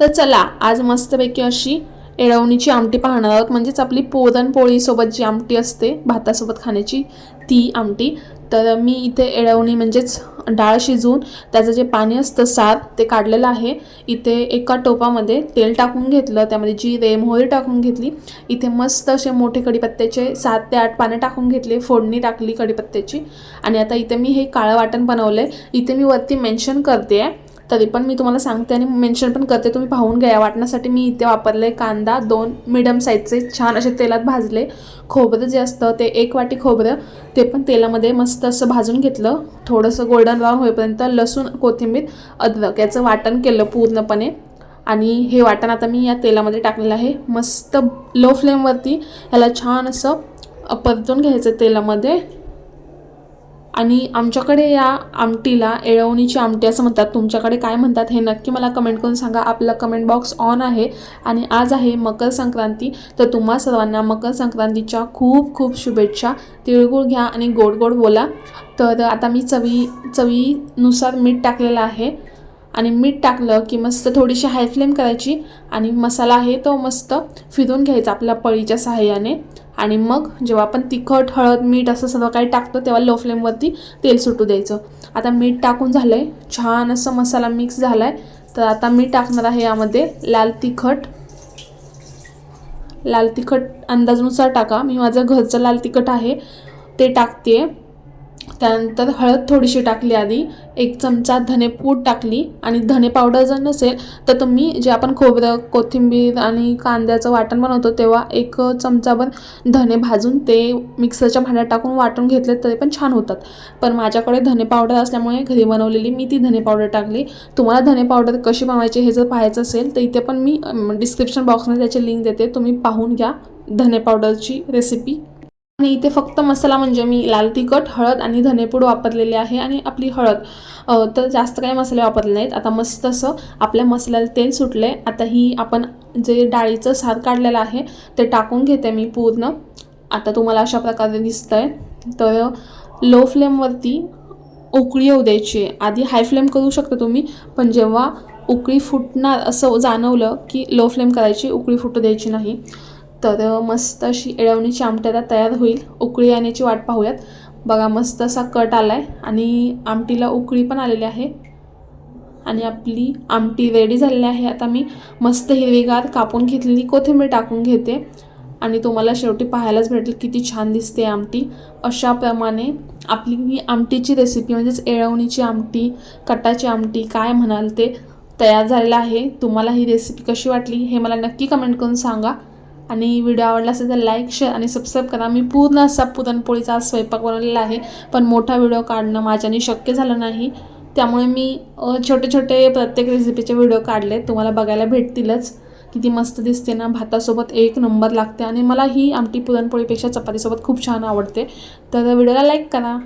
तर चला आज मस्तपैकी अशी एळवणीची आमटी पाहणार आहोत. म्हणजेच आपली पुरणपोळीसोबत जी आमटी असते भातासोबत खाण्याची ती आमटी. तर मी इथे एळवणी म्हणजेच डाळ शिजवून त्याचं जे पाणी असतं सार ते काढलेलं आहे. इथे एका टोपामध्ये तेल टाकून घेतलं त्यामध्ये जिरे मोहरी टाकून घेतली. इथे मस्त असे मोठे कढीपत्त्याचे सात ते आठ पानं टाकून घेतले फोडणी टाकली कढीपत्त्याची. आणि आता इथे मी हे काळं वाटण बनवलं आहे इथे मी वरती मेन्शन करते आहे तरी पण मी तुम्हाला सांगते आणि मेन्शन पण करते. तुम्ही पाहून घ्या. वाटण्यासाठी मी इथे वापरले कांदा दोन मिडियम साईजचे छान असे तेलात भाजले. खोबरं जे असतं ते एक वाटी खोबरं ते पण तेलामध्ये मस्त असं भाजून घेतलं. थोडंसं गोल्डन ब्राऊन होईपर्यंत लसूण कोथिंबीर अद्रक याचं वाटण केलं पूर्णपणे. आणि हे वाटण आता मी या तेलामध्ये टाकलेलं आहे. मस्त लो फ्लेमवरती ह्याला छान असं परतून घ्यायचं तेलामध्ये. आणि आमच्याकडे या आमटीला एळवणीची आमटी असं म्हणतात. तुमच्याकडे काय म्हणतात हे नक्की मला कमेंट करून सांगा. आपला कमेंट बॉक्स ऑन आहे आणि आज आहे मकर संक्रांती. तर तुम्हा सर्वांना मकर संक्रांतीच्या खूप खूप शुभेच्छा. तिळगुळ घ्या आणि गोड गोड बोला. तर आता मी चवी चवीनुसार मीठ टाकलेलं आहे. आणि मीठ टाकलं की मस्त थोडीशी हाय फ्लेम करायची. आणि मसाला आहे तो मस्त फिरून घ्यायचा आपल्या पळीच्या सहाय्याने. आणि मग जेव्हा आपण तिखट हळद मीठ असं सर्व काही टाकतो तेव्हा लो फ्लेमवरती तेल सुटू द्यायचं. आता मीठ टाकून झालं आहे छान असं मसाला मिक्स झाला आहे तर आता मी टाकणार आहे यामध्ये लाल तिखट. लाल तिखट अंदाजनुसार टाका. मी माझं घरचं लाल तिखट आहे ते टाकते त्यानंतर हळद थोडीशी टाकली आधी एक चमचा धनेपूड टाकली आणि धने पावडर जर नसेल तर तुम्ही जे आपण खोबरं कोथिंबीर आणि कांद्याचं वाटण बनवतो तेव्हा एक चमचाभर धने भाजून ते मिक्सरच्या भांड्यात टाकून वाटून घेतले तरी पण छान होतात. पण माझ्याकडे धने पावडर असल्यामुळे घरी बनवलेली मी ती धने पावडर टाकली. तुम्हाला धने पावडर कशी बनवायची हे जर पाहायचं असेल तर इथे पण मी डिस्क्रिप्शन बॉक्समध्ये त्याची लिंक देते. तुम्ही पाहून घ्या धने पावडरची रेसिपी आणि इथे फक्त मसाला म्हणजे मी लाल तिखट हळद आणि धनेपूड वापरलेली आहे आणि आपली हळद. तर जास्त काही मसाले वापरले नाहीत. आता मस्त असं आपल्या मसाल्याला तेल सुटले. आता ही आपण जे डाळीचं सार काढलेलं आहे ते टाकून घेते मी पूर्ण. आता तुम्हाला अशा प्रकारे दिसतं आहे तर लो फ्लेमवरती उकळी येऊ द्यायची. आहे आधी हाय फ्लेम करू शकता तुम्ही पण जेव्हा उकळी फुटणार असं जाणवलं की लो फ्लेम करायची उकळी फुटू द्यायची नाही. तर मस्त अशी एळवणीची आमट्याला तयार होईल. उकळी येण्याची वाट पाहूयात. बघा मस्त असा कट आला आहे आणि आमटीला उकळी पण आलेली आहे. आणि आपली आमटी रेडी झालेली आहे. आता मी मस्त हिरवीगार कापून घेतलेली कोथिंबीर टाकून घेते. आणि तुम्हाला शेवटी पाहायलाच भेटेल किती छान दिसते आमटी. अशाप्रमाणे आपली ही आमटीची रेसिपी म्हणजेच एळवणीची आमटी कटाची आमटी काय म्हणाल ते तयार झालेलं आहे. तुम्हाला ही रेसिपी कशी वाटली हे मला नक्की कमेंट करून सांगा. आणि व्हिडिओ आवडला असेल तर लाईक शेअर आणि सबस्क्राईब करा. मी पूर्ण असा पुरणपोळीचा स्वयंपाक बनवलेला आहे पण मोठा व्हिडिओ काढणं माझ्याने शक्य झालं नाही. त्यामुळे मी छोटे छोटे प्रत्येक रेसिपीचे व्हिडिओ काढले. तुम्हाला बघायला भेटतीलच. किती मस्त दिसते ना भातासोबत एक नंबर लागते. आणि मला ही आमटी पुरणपोळीपेक्षा चपातीसोबत खूप छान आवडते. तर व्हिडिओला लाईक करा.